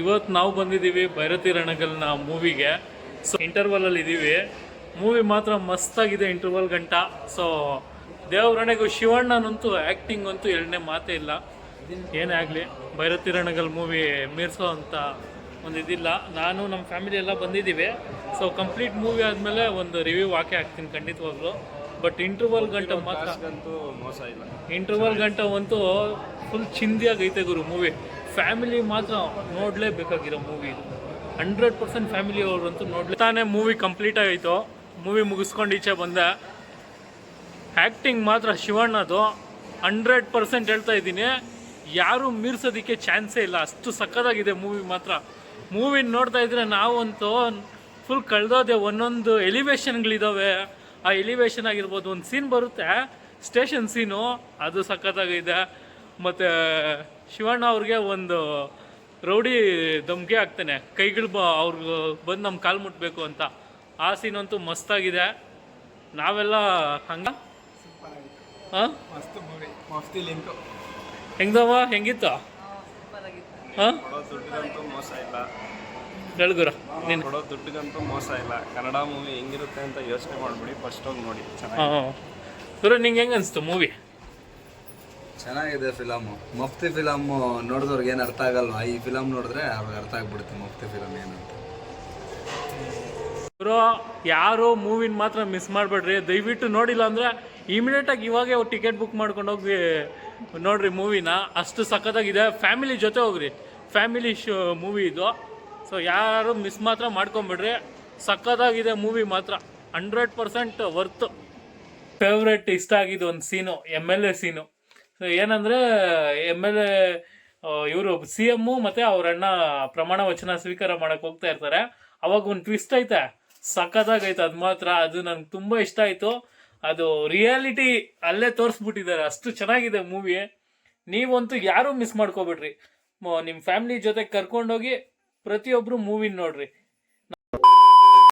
ಇವತ್ತು ನಾವು ಬಂದಿದ್ದೀವಿ ಭೈರತಿ ರಣಗಲ್ನ ಮೂವಿಗೆ. ಸೊ ಇಂಟರ್ವಲ್ ಅಲ್ಲಿ ಇದ್ದೀವಿ ಮೂವಿ ಮಾತ್ರ ಮಸ್ತಾಗಿದೆ ಇಂಟರ್ವಲ್ ಗಂಟ. ಸೊ ದೇವರಣೆಗೂ ಶಿವಣ್ಣನಂತೂ ಆ್ಯಕ್ಟಿಂಗ್ ಅಂತೂ ಎರಡನೇ ಮಾತೇ ಇಲ್ಲ. ಏನೇ ಆಗಲಿ, ಭೈರತಿ ರಣಗಲ್ ಮೂವಿ ಮೀರ್ಸೋ ಅಂತ ಒಂದು ಇದಿಲ್ಲ. ನಾನು ನಮ್ಮ ಫ್ಯಾಮಿಲಿ ಎಲ್ಲ ಬಂದಿದ್ದೀವಿ. ಸೊ ಕಂಪ್ಲೀಟ್ ಮೂವಿ ಆದಮೇಲೆ ಒಂದು ರಿವ್ಯೂ ಹಾಕಿ ಹಾಕ್ತೀನಿ ಖಂಡಿತವಾಗ್ಲು. ಬಟ್ ಇಂಟರ್ವಲ್ ಗಂಟ ಮಾತ್ರ. ಮೋಸ ಇಲ್ಲ. ಇಂಟರ್ವಲ್ ಗಂಟ ಅಂತೂ ಫುಲ್ ಚಿಂದಿಯಾಗೈತೆ ಗುರು ಮೂವಿ ಫ್ಯಾಮಿಲಿ ಮಾತ್ರ ನೋಡಲೇಬೇಕಾಗಿರೋ ಮೂವಿ ಇದು. ಹಂಡ್ರೆಡ್ ಪರ್ಸೆಂಟ್ ಫ್ಯಾಮಿಲಿ ಅವ್ರಂತೂ ನೋಡ್ಲಿ ತಾನೇ ಮೂವಿ ಕಂಪ್ಲೀಟ್ ಆಯಿತು ಮೂವಿ ಮುಗಿಸ್ಕೊಂಡು ಈಚೆ ಬಂದೆ. ಆ್ಯಕ್ಟಿಂಗ್ ಮಾತ್ರ ಶಿವಣ್ಣದು ಹಂಡ್ರೆಡ್ ಪರ್ಸೆಂಟ್ ಹೇಳ್ತಾ ಇದ್ದೀನಿ. ಯಾರೂ ಮೀರ್ಸೋದಕ್ಕೆ ಚಾನ್ಸೇ ಇಲ್ಲ. ಅಷ್ಟು ಸಕ್ಕತ್ತಾಗಿದೆ ಮೂವಿ ಮಾತ್ರ. ಮೂವಿನ ನೋಡ್ತಾ ಇದ್ರೆ ನಾವಂತೂ ಫುಲ್ ಕಳೆದೋದೆ ಒಂದೊಂದು ಎಲಿವೇಶನ್ಗಳಿದಾವೆ ಆ ಎಲಿವೇಶನ್ ಆಗಿರ್ಬೋದು ಒಂದು ಸೀನ್ ಬರುತ್ತೆ. ಸ್ಟೇಷನ್ ಸೀನು ಅದು ಸಖತ್ತಾಗಿದೆ. ಮತ್ತು ಶಿವಣ್ಣ ಅವ್ರಿಗೆ ಒಂದು ರೌಡಿ ದಮ್ಗೆ ಆಗ್ತಾನೆ ಕೈಗಳು ಬ ಅವ್ರಿಗೆ ಬಂದು ನಮ್ಮ ಕಾಲು ಮುಟ್ಟಬೇಕು ಅಂತ. ಆ ಸೀನ್ ಅಂತೂ ಮಸ್ತಾಗಿದೆ. ನಾವೆಲ್ಲ ಹಂಗ? ಹಾಂ ಹೆಂಗದವ ಹೆಂಗಿತ್ತು? ಹಾಂ ಕೊಡೋ ದುಡ್ಡಿಗಂತೂ ಮೋಸ ಇಲ್ಲ ಹೇಳ್ಗುರ ನೀನು. ಕೊಡೋ ದುಡ್ಡಿಗಂತೂ ಮೋಸ ಇಲ್ಲ. ಕನ್ನಡ ಮೂವಿ ಹೆಂಗಿರುತ್ತೆ ಅಂತ ಯೋಚನೆ ಮಾಡ್ಬಿಡಿ. ಫಸ್ಟ್ ಹೋಗಿ ನೋಡಿ. ಚೆನ್ನಾಗಿ ಹಾಂ ಗುರು ನಿಂಗೆ ಹೆಂಗೆ ಅನಿಸ್ತು ಮೂವಿ ಚೆನ್ನಾಗಿದೆ ಫಿಲಮ್ ಮಫ್ತಿ ಫಿಲಮ್ ನೋಡಿದವ್ರಿಗೆ ಏನು ಅರ್ಥ ಆಗಲ್ವಾ? ಈ ಫಿಲಮ್ ನೋಡಿದ್ರೆ ಅವ್ರಿಗೆ ಅರ್ಥ ಆಗ್ಬಿಡುತ್ತೆ ಮಫ್ತಿ ಫಿಲಮ್ ಏನಂತ ಗುರು ಯಾರು ಮೂವಿನ ಮಾತ್ರ ಮಿಸ್ ಮಾಡಬೇಡ್ರಿ. ದಯವಿಟ್ಟು ನೋಡಿಲ್ಲ ಅಂದರೆ ಇಮಿಡಿಯೇಟಾಗಿ ಇವಾಗೆ ಟಿಕೆಟ್ ಬುಕ್ ಮಾಡ್ಕೊಂಡು ಹೋಗಿ ನೋಡ್ರಿ ಮೂವಿನ ಅಷ್ಟು ಸಖತ್ತಾಗಿದೆ. ಫ್ಯಾಮಿಲಿ ಜೊತೆ ಹೋಗ್ರಿ. ಫ್ಯಾಮಿಲಿ ಶೋ ಮೂವಿ ಇದು. ಸೊ ಯಾರು ಮಿಸ್ ಮಾತ್ರ ಮಾಡ್ಕೊಂಬಿಡ್ರಿ. ಸಖತ್ತಾಗಿದೆ ಮೂವಿ ಮಾತ್ರ. ಹಂಡ್ರೆಡ್ ಪರ್ಸೆಂಟ್ ವರ್ತ್ ಫೇವ್ರೆಟ್ ಇಷ್ಟ ಆಗಿದ್ದು ಒಂದು scene M L A scene so ಏನಂದರೆ ಎಂ ಎಲ್ ಎ ಇವರು ಸಿ ಎಮ್ಮು ಮತ್ತು ಅವ್ರ ಅಣ್ಣ ಪ್ರಮಾಣ ವಚನ ಸ್ವೀಕಾರ ಮಾಡೋಕ್ಕೆ ಹೋಗ್ತಾ ಇರ್ತಾರೆ. ಅವಾಗ ಒಂದು ಟ್ವಿಸ್ಟ್ ಐತೆ. ಸಖತ್ತಾಗೈತೆ ಅದು ಮಾತ್ರ. ಅದು ನನಗೆ ತುಂಬ ಇಷ್ಟ ಆಯಿತು. ಅದು ರಿಯಾಲಿಟಿ ಅಲ್ಲೇ ತೋರಿಸ್ಬಿಟ್ಟಿದ್ದಾರೆ. ಅಷ್ಟು ಚೆನ್ನಾಗಿದೆ ಮೂವಿ ನೀವಂತೂ ಯಾರೂ ಮಿಸ್ ಮಾಡ್ಕೋಬಿಡ್ರಿ. ನಿಮ್ಮ ಫ್ಯಾಮಿಲಿ ಜೊತೆ ಕರ್ಕೊಂಡೋಗಿ ಪ್ರತಿಯೊಬ್ಬರು ಮೂವಿನ ನೋಡ್ರಿ.